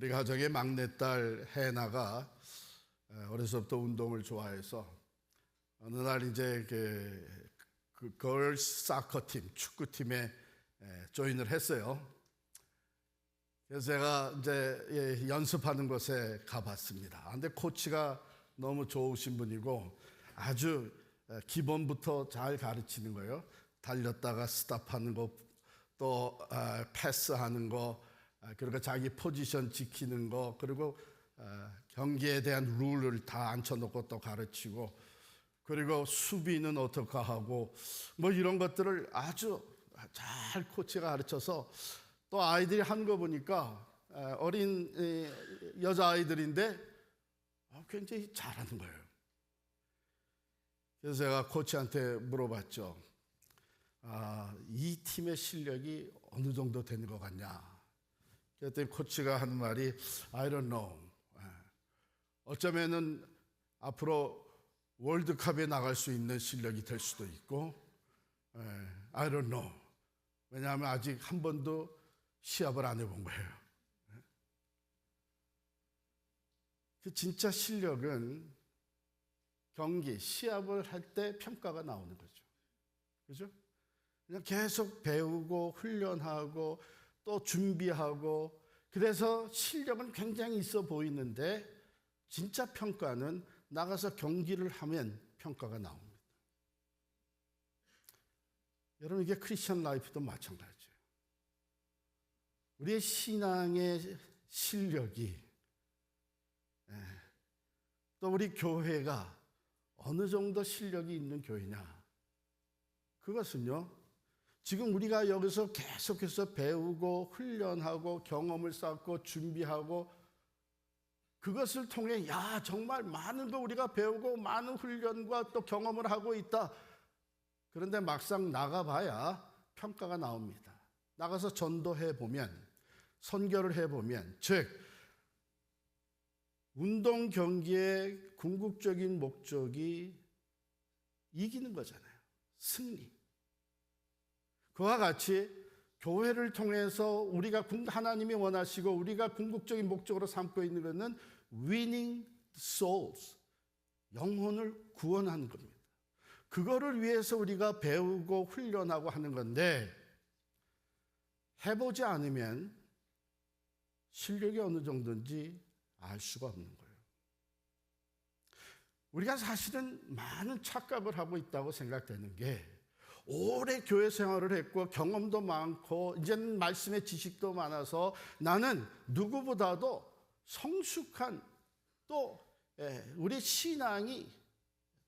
우리 가정의 막내딸 해나가 어려서부터 운동을 좋아해서 어느 날 이제 그, 그 걸스 사커 팀 축구팀에 에, 조인을 했어요. 그래서 제가 이제 예, 연습하는 곳에 가봤습니다. 아, 근데 코치가 너무 좋으신 분이고 아주 에, 기본부터 잘 가르치는 거예요. 달렸다가 스탑하는 거, 또 아, 패스하는 거, 아, 그리고 자기 포지션 지키는 거, 그리고 아, 경기에 대한 룰을 다 앉혀놓고 또 가르치고, 그리고 수비는 어떻게 하고, 뭐 이런 것들을 아주 잘 코치가 가르쳐서 또 아이들이 한 거 보니까 에, 어린 여자 아이들인데 아, 굉장히 잘하는 거예요. 그래서 제가 코치한테 물어봤죠. 아, 이 팀의 실력이 어느 정도 되는 것 같냐? 그랬더니 코치가 하는 말이 I don't know. 예. 어쩌면은 앞으로 월드컵에 나갈 수 있는 실력이 될 수도 있고, 예, I don't know. 왜냐하면 아직 한 번도 시합을 안 해본 거예요. 예. 그 진짜 실력은 경기, 시합을 할 때 평가가 나오는 거죠. 그죠? 그냥 계속 배우고 훈련하고 또 준비하고 그래서 실력은 굉장히 있어 보이는데 진짜 평가는 나가서 경기를 하면 평가가 나옵니다. 여러분 이게 크리스천 라이프도 마찬가지예요. 우리의 신앙의 실력이 예, 또 우리 교회가 어느 정도 실력이 있는 교회냐 그것은요 지금 우리가 여기서 계속해서 배우고 훈련하고 경험을 쌓고 준비하고 그것을 통해 야 정말 많은 거 우리가 배우고 많은 훈련과 또 경험을 하고 있다. 그런데 막상 나가봐야 평가가 나옵니다. 나가서 전도해 보면 선교를 해 보면 즉 운동 경기의 궁극적인 목적이 이기는 거잖아요. 승리. 그와 같이 교회를 통해서 우리가 하나님이 원하시고 우리가 궁극적인 목적으로 삼고 있는 것은 winning souls 영혼을 구원하는 겁니다. 그거를 위해서 우리가 배우고 훈련하고 하는 건데 해보지 않으면 실력이 어느 정도인지 알 수가 없는 거예요. 우리가 사실은 많은 착각을 하고 있다고 생각되는 게 오래 교회 생활을 했고 경험도 많고 이제는 말씀의 지식도 많아서 나는 누구보다도 성숙한 또 예, 우리 신앙이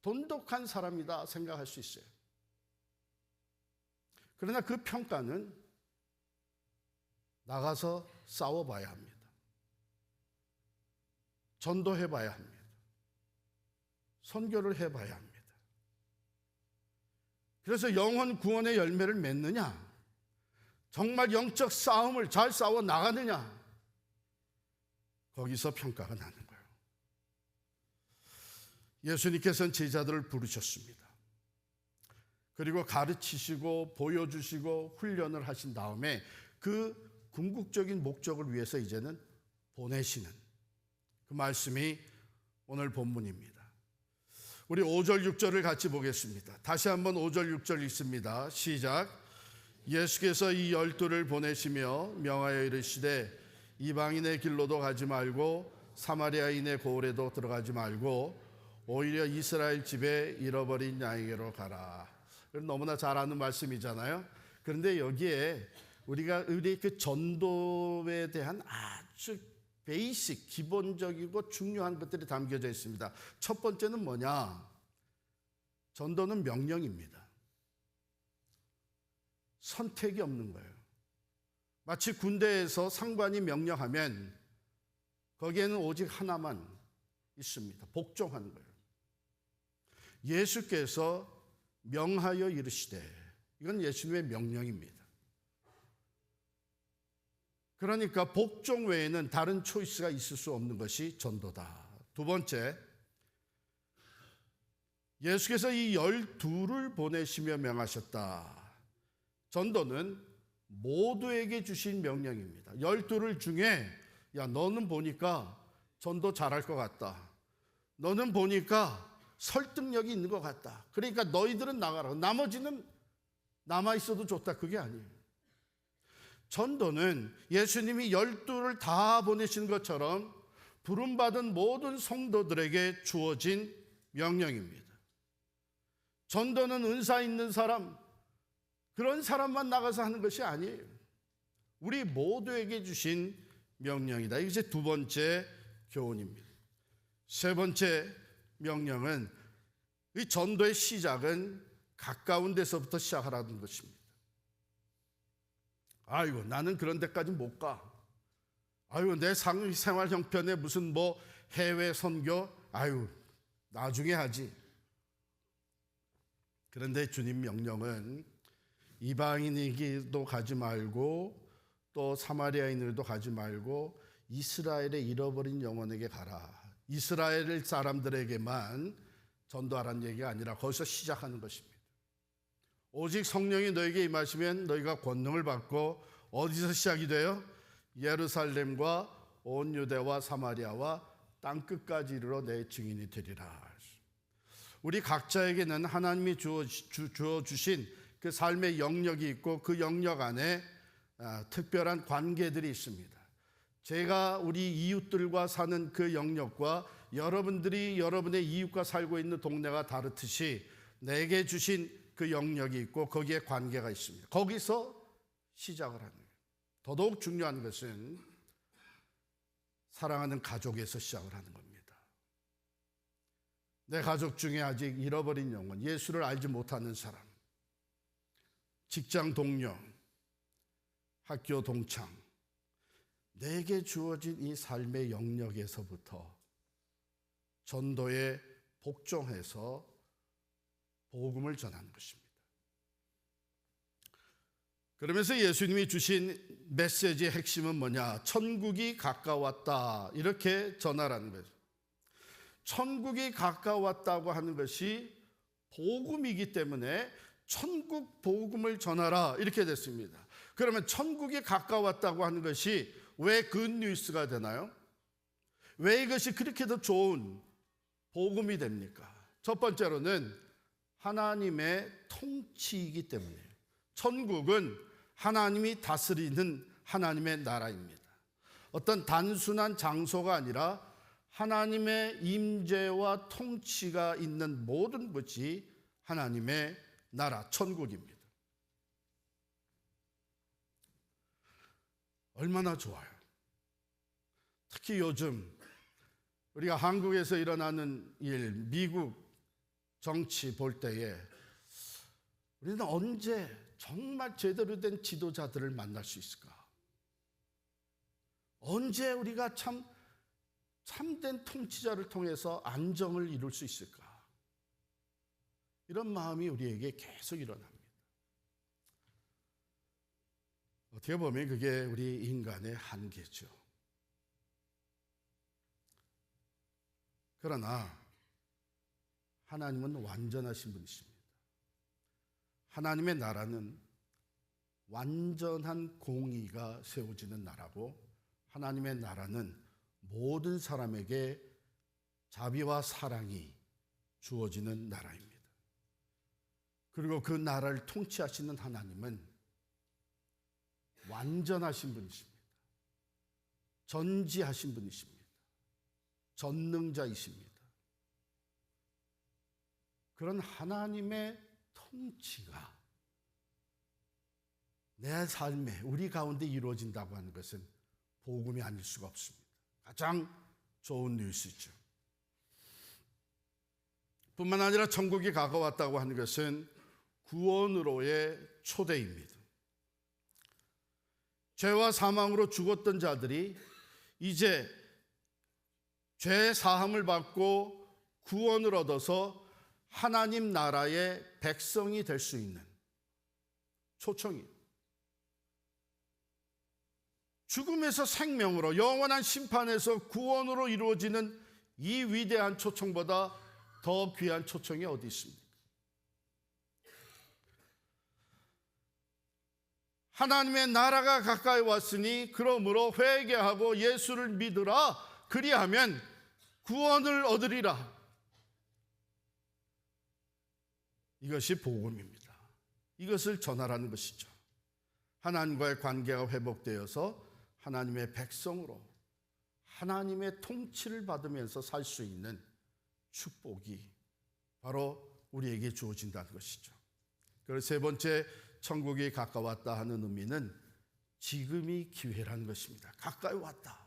돈독한 사람이다 생각할 수 있어요. 그러나 그 평가는 나가서 싸워봐야 합니다. 전도해봐야 합니다. 선교를 해봐야 합니다. 그래서 영혼 구원의 열매를 맺느냐? 정말 영적 싸움을 잘 싸워 나가느냐? 거기서 평가가 나는 거예요. 예수님께서는 제자들을 부르셨습니다. 그리고 가르치시고 보여주시고 훈련을 하신 다음에 그 궁극적인 목적을 위해서 이제는 보내시는 그 말씀이 오늘 본문입니다. 우리 5절 6절을 같이 보겠습니다. 다시 한번 5절 6절 읽습니다. 시작. 예수께서 이 열두를 보내시며 명하여 이르시되 이방인의 길로도 가지 말고 사마리아인의 고을에도 들어가지 말고 오히려 이스라엘 집에 잃어버린 양에게로 가라. 너무나 잘 아는 말씀이잖아요. 그런데 여기에 우리가 우리 그 전도에 대한 아주 베이식, 기본적이고 중요한 것들이 담겨져 있습니다. 첫 번째는 뭐냐? 전도는 명령입니다. 선택이 없는 거예요. 마치 군대에서 상관이 명령하면 거기에는 오직 하나만 있습니다. 복종하는 거예요. 예수께서 명하여 이르시되 이건 예수님의 명령입니다. 그러니까 복종 외에는 다른 초이스가 있을 수 없는 것이 전도다. 두 번째, 예수께서 이 열두를 보내시며 명하셨다. 전도는 모두에게 주신 명령입니다. 열두를 중에 야, 너는 보니까 전도 잘할 것 같다. 너는 보니까 설득력이 있는 것 같다. 그러니까 너희들은 나가라. 나머지는 남아 있어도 좋다. 그게 아니에요. 전도는 예수님이 열두를 다 보내신 것처럼 부름받은 모든 성도들에게 주어진 명령입니다. 전도는 은사 있는 사람, 그런 사람만 나가서 하는 것이 아니에요. 우리 모두에게 주신 명령이다. 이게 두 번째 교훈입니다. 세 번째 명령은 이 전도의 시작은 가까운 데서부터 시작하라는 것입니다. 아이고, 나는 그런 데까지 못 가. 아유, 내 상- 생활 형편에 무슨 뭐 해외 선교, 아유, 나중에 하지. 그런데 주님 명령은 이방인에게도 가지 말고 또 사마리아인들도 가지 말고 이스라엘의 잃어버린 영혼에게 가라. 이스라엘 사람들에게만 전도하라는 얘기가 아니라 거기서 시작하는 것입니다. 오직 성령이 너에게 임하시면 너희가 권능을 받고 어디서 시작이 돼요? 예루살렘과 온 유대와 사마리아와 땅 끝까지 이르러 내 증인이 되리라. 우리 각자에게는 하나님이 주어, 주, 주어 주신 그 삶의 영역이 있고 그 영역 안에 아, 특별한 관계들이 있습니다. 제가 우리 이웃들과 사는 그 영역과 여러분들이 여러분의 이웃과 살고 있는 동네가 다르듯이 내게 주신 그 영역이 있고 거기에 관계가 있습니다. 거기서 시작을 하는 거예요. 더더욱 중요한 것은 사랑하는 가족에서 시작을 하는 겁니다. 내 가족 중에 아직 잃어버린 영혼, 예수를 알지 못하는 사람, 직장 동료, 학교 동창, 내게 주어진 이 삶의 영역에서부터 전도에 복종해서 복음을 전하는 것입니다. 그러면서 예수님이 주신 메시지의 핵심은 뭐냐? 천국이 가까웠다. 이렇게 전하라는 거죠. 천국이 가까웠다고 하는 것이 복음이기 때문에 천국 복음을 전하라. 이렇게 됐습니다. 그러면 천국이 가까웠다고 하는 것이 왜 굿뉴스가 되나요? 왜 이것이 그렇게 더 좋은 복음이 됩니까? 첫 번째로는 하나님의 통치이기 때문이에요. 천국은 하나님이 다스리는 하나님의 나라입니다. 어떤 단순한 장소가 아니라 하나님의 임재와 통치가 있는 모든 것이 하나님의 나라 천국입니다. 얼마나 좋아요. 특히 요즘 우리가 한국에서 일어나는 일, 미국 정치 볼 때에 우리는 언제 정말 제대로 된 지도자들을 만날 수 있을까? 언제 우리가 참 참된 통치자를 통해서 안정을 이룰 수 있을까? 이런 마음이 우리에게 계속 일어납니다. 어떻게 보면 그게 우리 인간의 한계죠. 그러나 하나님은 완전하신 분이십니다. 하나님의 나라는 완전한 공의가 세워지는 나라고 하나님의 나라는 모든 사람에게 자비와 사랑이 주어지는 나라입니다. 그리고 그 나라를 통치하시는 하나님은 완전하신 분이십니다. 전지하신 분이십니다. 전능자이십니다. 그런 하나님의 통치가 내 삶에 우리 가운데 이루어진다고 하는 것은 복음이 아닐 수가 없습니다. 가장 좋은 뉴스죠. 뿐만 아니라 천국이 가까웠다고 하는 것은 구원으로의 초대입니다. 죄와 사망으로 죽었던 자들이 이제 죄 사함을 받고 구원을 얻어서 하나님 나라의 백성이 될 수 있는 초청이 죽음에서 생명으로 영원한 심판에서 구원으로 이루어지는 이 위대한 초청보다 더 귀한 초청이 어디 있습니까? 하나님의 나라가 가까이 왔으니 그러므로 회개하고 예수를 믿으라 그리하면 구원을 얻으리라. 이것이 복음입니다. 이것을 전하라는 것이죠. 하나님과의 관계가 회복되어서 하나님의 백성으로 하나님의 통치를 받으면서 살 수 있는 축복이 바로 우리에게 주어진다는 것이죠. 그리고 세 번째 천국이 가까웠다 하는 의미는 지금이 기회라는 것입니다. 가까이 왔다.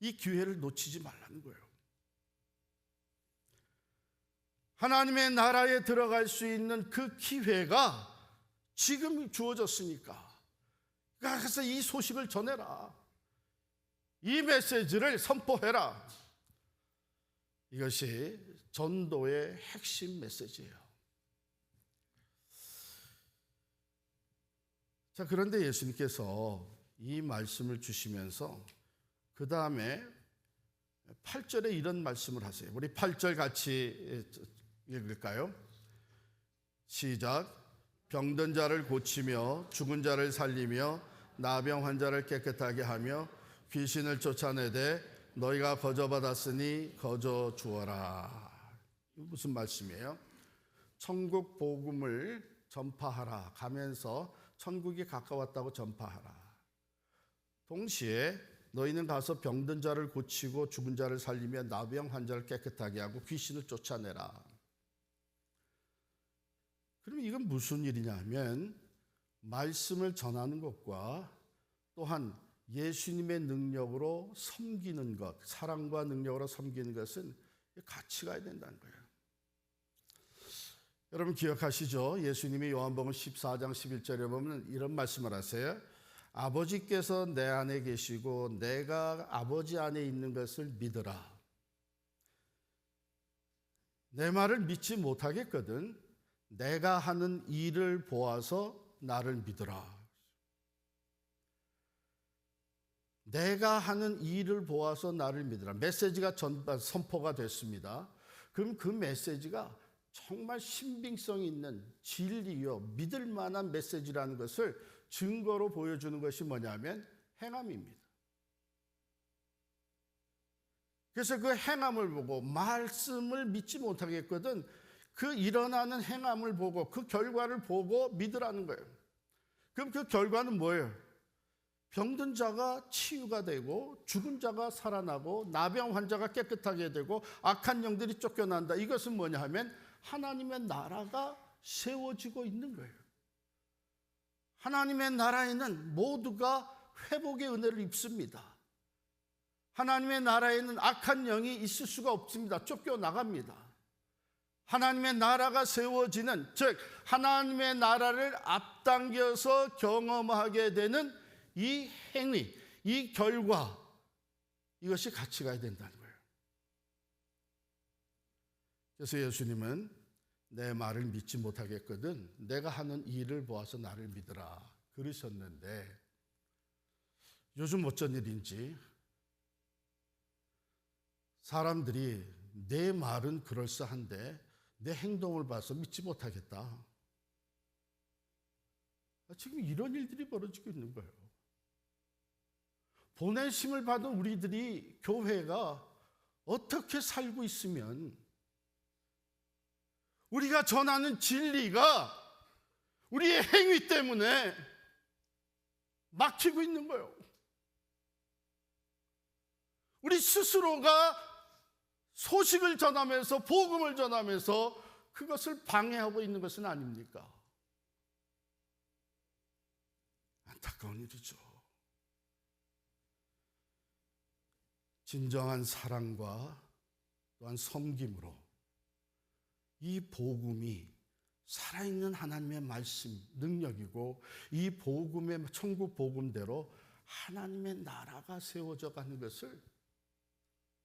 이 기회를 놓치지 말라는 거예요. 하나님의 나라에 들어갈 수 있는 그 기회가 지금 주어졌으니까. 그래서 이 소식을 전해라. 이 메시지를 선포해라. 이것이 전도의 핵심 메시지예요. 자, 그런데 예수님께서 이 말씀을 주시면서 그 다음에 8절에 이런 말씀을 하세요. 우리 8절 같이 읽을까요? 시작. 병든 자를 고치며 죽은 자를 살리며 나병 환자를 깨끗하게 하며 귀신을 쫓아내되 너희가 거저 받았으니 거저 주어라. 무슨 말씀이에요? 천국 복음을 전파하라 가면서 천국이 가까웠다고 전파하라. 동시에 너희는 가서 병든 자를 고치고 죽은 자를 살리며 나병 환자를 깨끗하게 하고 귀신을 쫓아내라. 그럼 이건 무슨 일이냐면 말씀을 전하는 것과 또한 예수님의 능력으로 섬기는 것, 사랑과 능력으로 섬기는 것은 같이 가야 된다는 거예요. 여러분 기억하시죠? 예수님이 요한복음 14장 11절에 보면 이런 말씀을 하세요. 아버지께서 내 안에 계시고 내가 아버지 안에 있는 것을 믿으라. 내 말을 믿지 못하겠거든. 내가 하는 일을 보아서 나를 믿으라. 내가 하는 일을 보아서 나를 믿으라. 메시지가 전반 선포가 됐습니다. 그럼 그 메시지가 정말 신빙성 있는 진리요, 믿을 만한 메시지라는 것을 증거로 보여주는 것이 뭐냐면 행함입니다. 그래서 그 행함을 보고 말씀을 믿지 못하겠거든 그 일어나는 행함을 보고 그 결과를 보고 믿으라는 거예요. 그럼 그 결과는 뭐예요? 병든 자가 치유가 되고 죽은 자가 살아나고 나병 환자가 깨끗하게 되고 악한 영들이 쫓겨난다. 이것은 뭐냐 하면 하나님의 나라가 세워지고 있는 거예요. 하나님의 나라에는 모두가 회복의 은혜를 입습니다. 하나님의 나라에는 악한 영이 있을 수가 없습니다. 쫓겨나갑니다. 하나님의 나라가 세워지는 즉 하나님의 나라를 앞당겨서 경험하게 되는 이 행위, 이 결과 이것이 같이 가야 된다는 거예요. 그래서 예수님은 내 말을 믿지 못하겠거든 내가 하는 일을 보아서 나를 믿으라 그러셨는데 요즘 어쩐 일인지 사람들이 내 말은 그럴싸한데 내 행동을 봐서 믿지 못하겠다. 아, 지금 이런 일들이 벌어지고 있는 거예요. 보내심을 받은 우리들이 교회가 어떻게 살고 있으면 우리가 전하는 진리가 우리의 행위 때문에 막히고 있는 거예요. 우리 스스로가 소식을 전하면서 복음을 전하면서 그것을 방해하고 있는 것은 아닙니까? 안타까운 일이죠. 진정한 사랑과 또한 섬김으로 이 복음이 살아있는 하나님의 말씀, 능력이고 이 복음의 천국 복음대로 하나님의 나라가 세워져 가는 것을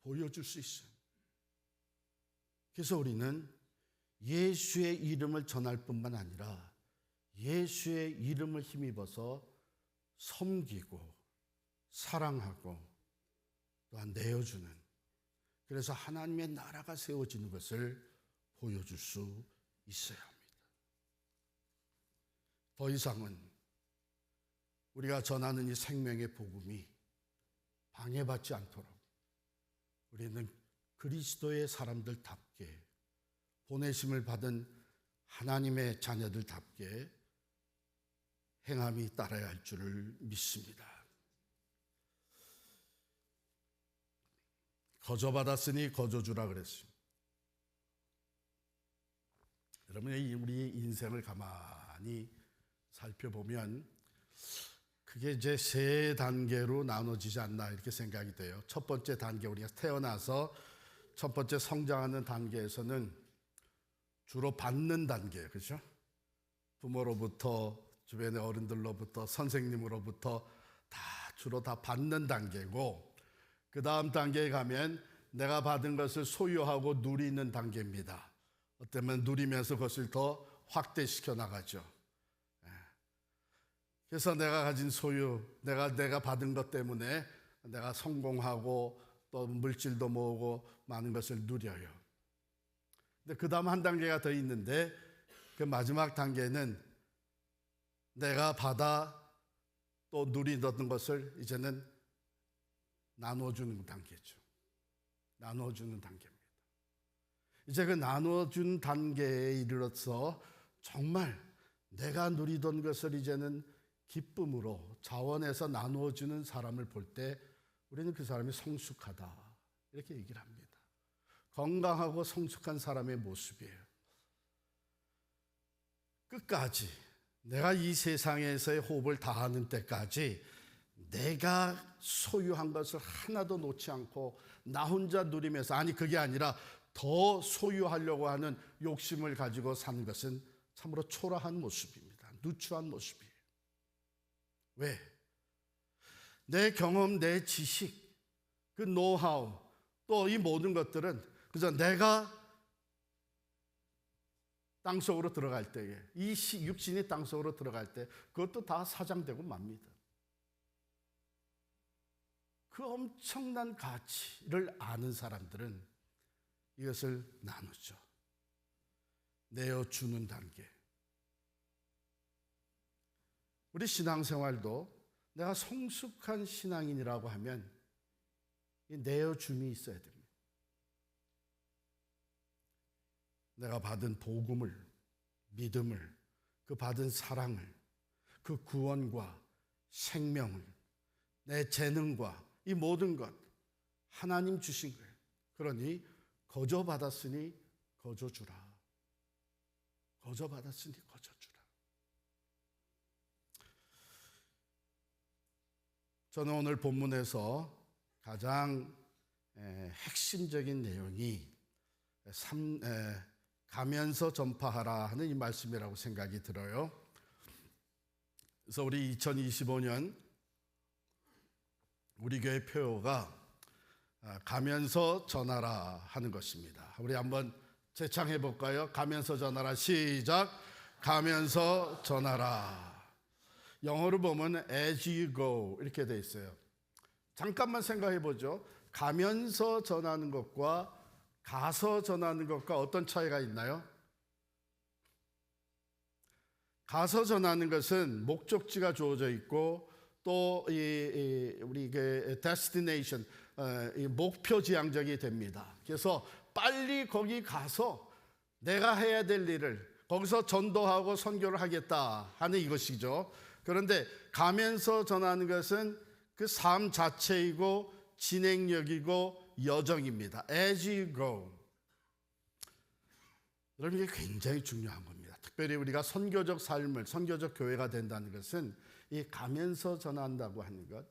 보여줄 수 있어요. 그래서 우리는 예수의 이름을 전할 뿐만 아니라 예수의 이름을 힘입어서 섬기고 사랑하고 또한 내어주는 그래서 하나님의 나라가 세워지는 것을 보여줄 수 있어야 합니다. 더 이상은 우리가 전하는 이 생명의 복음이 방해받지 않도록 우리는 그리스도의 사람들답게 보내심을 받은 하나님의 자녀들답게 행함이 따라야 할 줄을 믿습니다. 거저 받았으니 거저 주라 그랬습니다. 여러분, 이 우리 인생을 가만히 살펴보면 그게 이제 세 단계로 나눠지지 않나 이렇게 생각이 돼요. 첫 번째 단계, 우리가 태어나서 첫 번째 성장하는 단계에서는 주로 받는 단계, 그죠? 부모로부터, 주변의 어른들로부터, 선생님으로부터 다 주로 다 받는 단계고, 그 다음 단계에 가면 내가 받은 것을 소유하고 누리는 단계입니다. 어쩌면 누리면서 그것을 더 확대시켜 나가죠. 예. 그래서 내가 가진 소유, 내가 내가 받은 것 때문에 내가 성공하고 또 물질도 모으고 많은 것을 누려요. 근데 그 다음 한 단계가 더 있는데 그 마지막 단계는 내가 받아 또 누리던 것을 이제는 나눠주는 단계죠. 나눠주는 단계입니다. 이제 그 나눠준 단계에 이르러서 정말 내가 누리던 것을 이제는 기쁨으로 자원해서 나누어주는 사람을 볼때 우리는 그 사람이 성숙하다 이렇게 얘기를 합니다. 건강하고 성숙한 사람의 모습이에요. 끝까지 내가 이 세상에서의 호흡을 다하는 때까지 내가 소유한 것을 하나도 놓지 않고 나 혼자 누리면서 아니 그게 아니라 더 소유하려고 하는 욕심을 가지고 사는 것은 참으로 초라한 모습입니다. 누추한 모습이에요. 왜? 내 경험, 내 지식, 그 노하우, 또 이 모든 것들은 그저 내가 땅 속으로 들어갈 때에 이 육신이 땅 속으로 들어갈 때 그것도 다 사장되고 맙니다. 그 엄청난 가치를 아는 사람들은 이것을 나누죠. 내어 주는 단계. 우리 신앙생활도 내가 성숙한 신앙인이라고 하면 이 내어줌이 있어야 됩니다. 내가 받은 복음을, 믿음을, 그 받은 사랑을, 그 구원과 생명을, 내 재능과 이 모든 것 하나님 주신 거예요. 그러니 거저 받았으니 거저 주라. 거저 받았으니 거저 주라. 저는 오늘 본문에서 가장 핵심적인 내용이 삼, 가면서 전파하라 하는 이 말씀이라고 생각이 들어요. 그래서 우리 2025년 우리 교회 표어가 아, 가면서 전하라 하는 것입니다. 우리 한번 재창해 볼까요? 가면서 전하라 시작. 가면서 전하라. 영어로 보면 as you go 이렇게 돼 있어요. 잠깐만 생각해 보죠. 가면서 전하는 것과 가서 전하는 것과 어떤 차이가 있나요? 가서 전하는 것은 목적지가 주어져 있고 또 이, 우리 그 destination 어, 목표 지향적이 됩니다. 그래서 빨리 거기 가서 내가 해야 될 일을 거기서 전도하고 선교를 하겠다 하는 이것이죠. 그런데 가면서 전하는 것은 그 삶 자체이고 진행력이고 여정입니다. As you go. 여러분 이게 굉장히 중요한 겁니다. 특별히 우리가 선교적 삶을 선교적 교회가 된다는 것은 이 가면서 전한다고 하는 것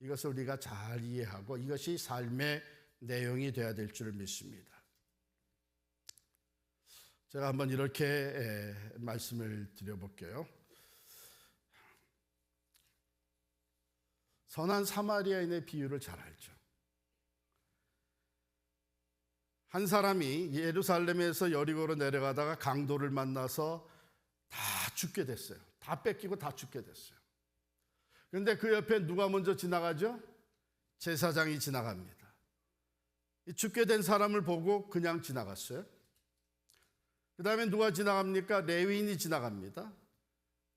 이것을 우리가 잘 이해하고 이것이 삶의 내용이 되어야 될 줄을 믿습니다. 제가 한번 이렇게 말씀을 드려볼게요. 선한 사마리아인의 비유를 잘 알죠. 한 사람이 예루살렘에서 여리고로 내려가다가 강도를 만나서 다 죽게 됐어요. 다 뺏기고 다 죽게 됐어요. 그런데 그 옆에 누가 먼저 지나가죠? 제사장이 지나갑니다. 죽게 된 사람을 보고 그냥 지나갔어요. 그 다음에 누가 지나갑니까? 레위인이 지나갑니다.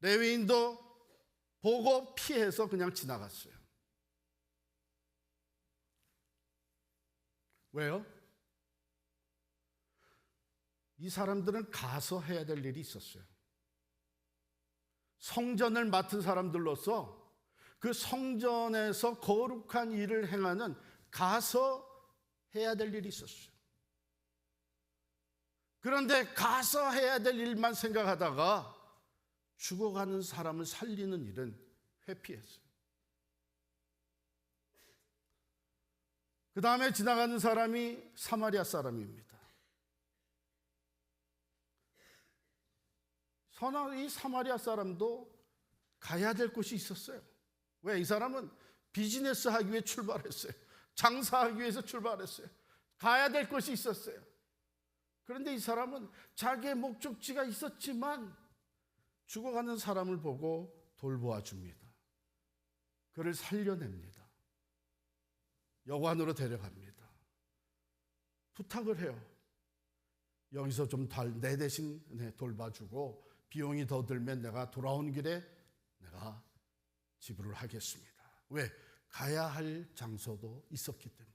레위인도 보고 피해서 그냥 지나갔어요. 왜요? 이 사람들은 가서 해야 될 일이 있었어요. 성전을 맡은 사람들로서 그 성전에서 거룩한 일을 행하는 가서 해야 될 일이 있었어요. 그런데 가서 해야 될 일만 생각하다가 죽어가는 사람을 살리는 일은 회피했어요. 그 다음에 지나가는 사람이 사마리아 사람입니다. 선한 이 사마리아 사람도 가야 될 곳이 있었어요. 왜? 이 사람은 비즈니스 하기 위해 출발했어요. 장사하기 위해서 출발했어요. 가야 될 곳이 있었어요. 그런데 이 사람은 자기의 목적지가 있었지만 죽어가는 사람을 보고 돌보아 줍니다. 그를 살려냅니다. 여관으로 데려갑니다. 부탁을 해요. 여기서 좀 내 대신 돌봐주고 비용이 더 들면 내가 돌아온 길에 내가 지불을 하겠습니다. 왜? 가야 할 장소도 있었기 때문에.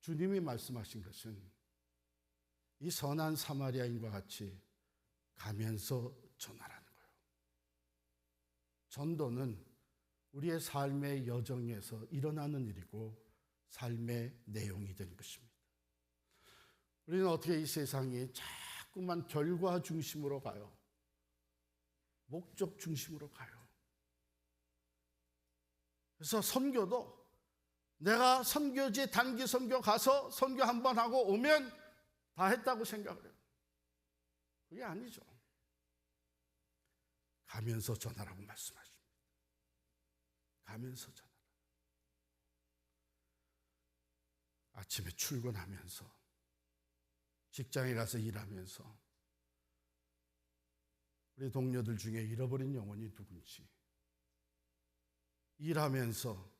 주님이 말씀하신 것은 이 선한 사마리아인과 같이 가면서 거예요. 전도는 우리의 삶의 여정에서 일어나는 일이고 삶의 내용이 되는 것입니다. 우리는 어떻게 이 세상이 자꾸만 결과 중심으로 가요. 목적 중심으로 가요. 그래서 선교도 내가 선교지 단기 선교 가서 선교 한 번 하고 오면 다 했다고 생각을 해요. 그게 아니죠. 가면서 전하라고 말씀하십니다. 가면서 전하라. 아침에 출근하면서 직장에 가서 일하면서 우리 동료들 중에 잃어버린 영혼이 누군지 일하면서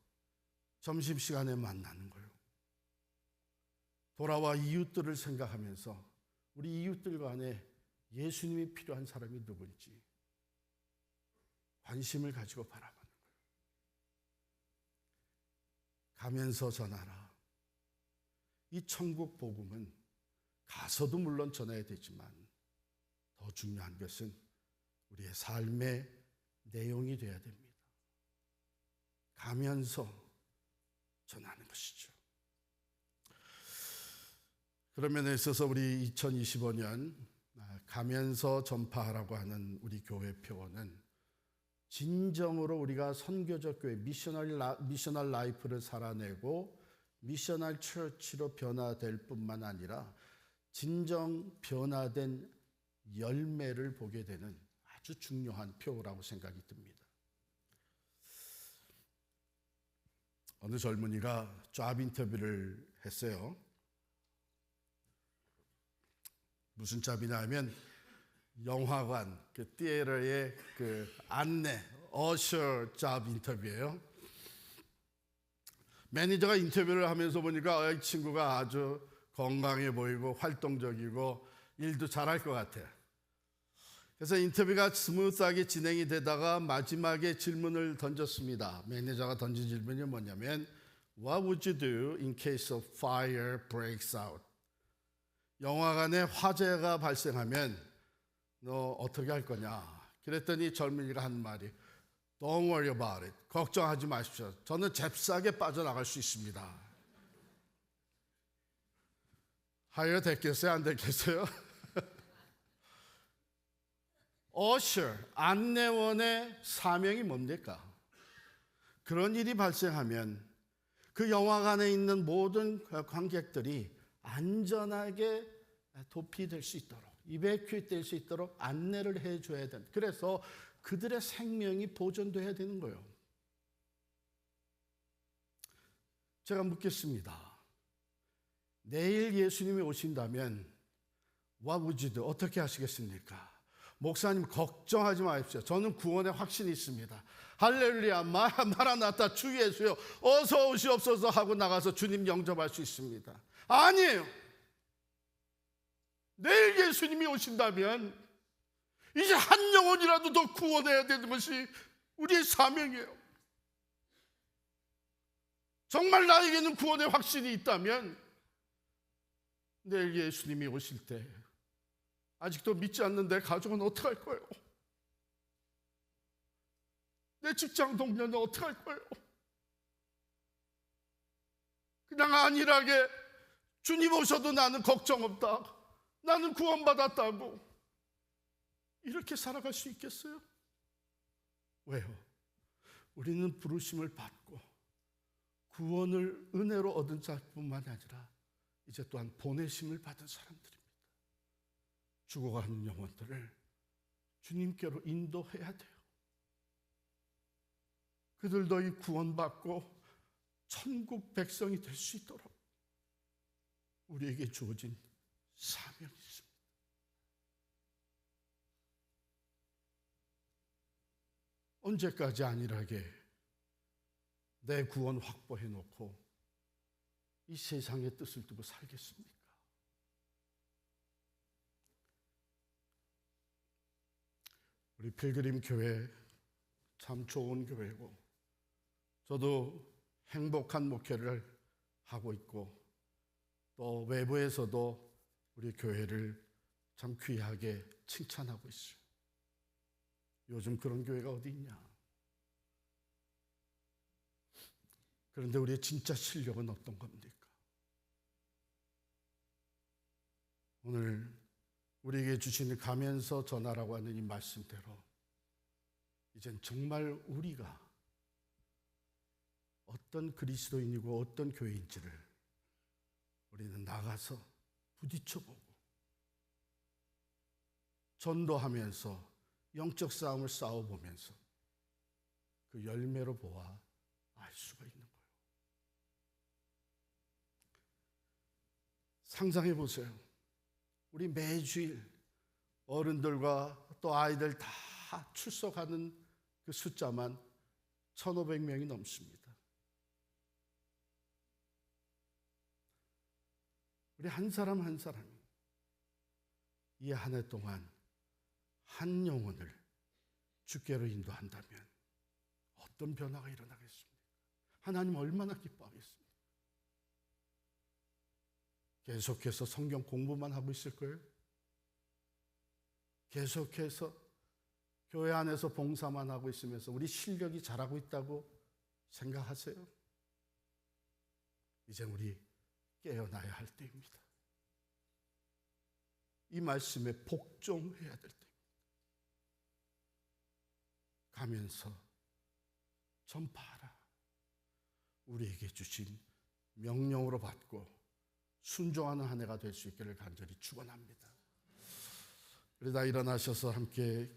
점심시간에 만나는 거예요. 돌아와 이웃들을 생각하면서 우리 이웃들 간에 예수님이 필요한 사람이 누군지 관심을 가지고 바라보는 거예요. 가면서 전하라. 이 천국 복음은 가서도 물론 전해야 되지만 더 중요한 것은 우리의 삶의 내용이 되어야 됩니다. 가면서 전하는 것이죠. 그런 면에 있어서 우리 2025년 가면서 전파하라고 하는 우리 교회 표어는 진정으로 우리가 선교적 교회 미셔널, 라, 미셔널 라이프를 살아내고 미셔널 처치로 변화될 뿐만 아니라 진정 변화된 열매를 보게 되는 아주 중요한 표라고 생각이 듭니다. 어느 젊은이가 잡 인터뷰를 했어요. 무슨 잡이냐 하면 영화관 그 티에러의 그 안내 어셔 잡 인터뷰예요. 매니저가 인터뷰를 하면서 보니까 이 친구가 아주 건강해 보이고 활동적이고 일도 잘할 것 같아요. 그래서 인터뷰가 스무스하게 진행이 되다가 마지막에 질문을 던졌습니다. 매니저가 던진 질문이 뭐냐면 What would you do in case of fire breaks out? 영화관에 화재가 발생하면 너 어떻게 할 거냐? 그랬더니 젊은이가 한 말이 Don't worry about it. 걱정하지 마십시오. 저는 잽싸게 빠져나갈 수 있습니다. 하여 됐겠어요? 안 됐겠어요? 어셔, 안내원의 사명이 뭡니까? 그런 일이 발생하면 그 영화관에 있는 모든 관객들이 안전하게 도피될 수 있도록, 이베큐 될 수 있도록 안내를 해줘야 된다. 그래서 그들의 생명이 보존돼야 되는 거예요. 제가 묻겠습니다. 내일 예수님이 오신다면 와우지드 어떻게 하시겠습니까? 목사님 걱정하지 마십시오. 저는 구원에 확신이 있습니다. 할렐루야 마라나타 주 예수여 어서 오시옵소서 하고 나가서 주님 영접할 수 있습니다. 아니에요. 내일 예수님이 오신다면 이제 한 영혼이라도 더 구원해야 되는 것이 우리의 사명이에요. 정말 나에게는 구원의 확신이 있다면 내일 예수님이 오실 때 아직도 믿지 않는 내 가족은 어떻게 할 거예요? 내 직장 동료는 어떻게 할 거예요? 그냥 안일하게 주님 오셔도 나는 걱정 없다. 나는 구원받았다고. 이렇게 살아갈 수 있겠어요? 왜요? 우리는 부르심을 받고 구원을 은혜로 얻은 자뿐만이 아니라 이제 또한 보내심을 받은 사람들입니다. 죽어가는 영혼들을 주님께로 인도해야 돼요. 그들도 이 구원받고 천국 백성이 될 수 있도록 우리에게 주어진 사명이 있습니다. 언제까지 안일하게 내 구원 확보해 놓고 이 세상의 뜻을 두고 살겠습니까? 우리 필그림 교회 참 좋은 교회고 저도 행복한 목회를 하고 있고 또 외부에서도 우리 교회를 참 귀하게 칭찬하고 있어요. 요즘 그런 교회가 어디 있냐? 그런데 우리의 진짜 실력은 어떤 겁니까? 오늘 우리에게 주시는 가면서 전하라고 하는 이 말씀대로 이젠 정말 우리가 어떤 그리스도인이고 어떤 교회인지를 우리는 나가서 부딪혀보고 전도하면서 영적 싸움을 싸워보면서 그 열매로 보아 알 수가 있는 거예요. 상상해 보세요. 우리 매주일 어른들과 또 아이들 다 출석하는 그 숫자만 1,500명이 넘습니다. 우리 한 사람 한 사람이 이 한 해 동안 한 영혼을 주께로 인도한다면 어떤 변화가 일어나겠습니까? 하나님 얼마나 기뻐하겠습니까? 계속해서 성경 공부만 하고 있을 거예요? 계속해서 교회 안에서 봉사만 하고 있으면서 우리 실력이 잘하고 있다고 생각하세요? 이제 우리 깨어나야 할 때입니다. 이 말씀에 복종해야 될 때입니다. 가면서 전파하라. 우리에게 주신 명령으로 받고 순종하는 한 해가 될 수 있기를 간절히 축원합니다. 그러다 일어나셔서 함께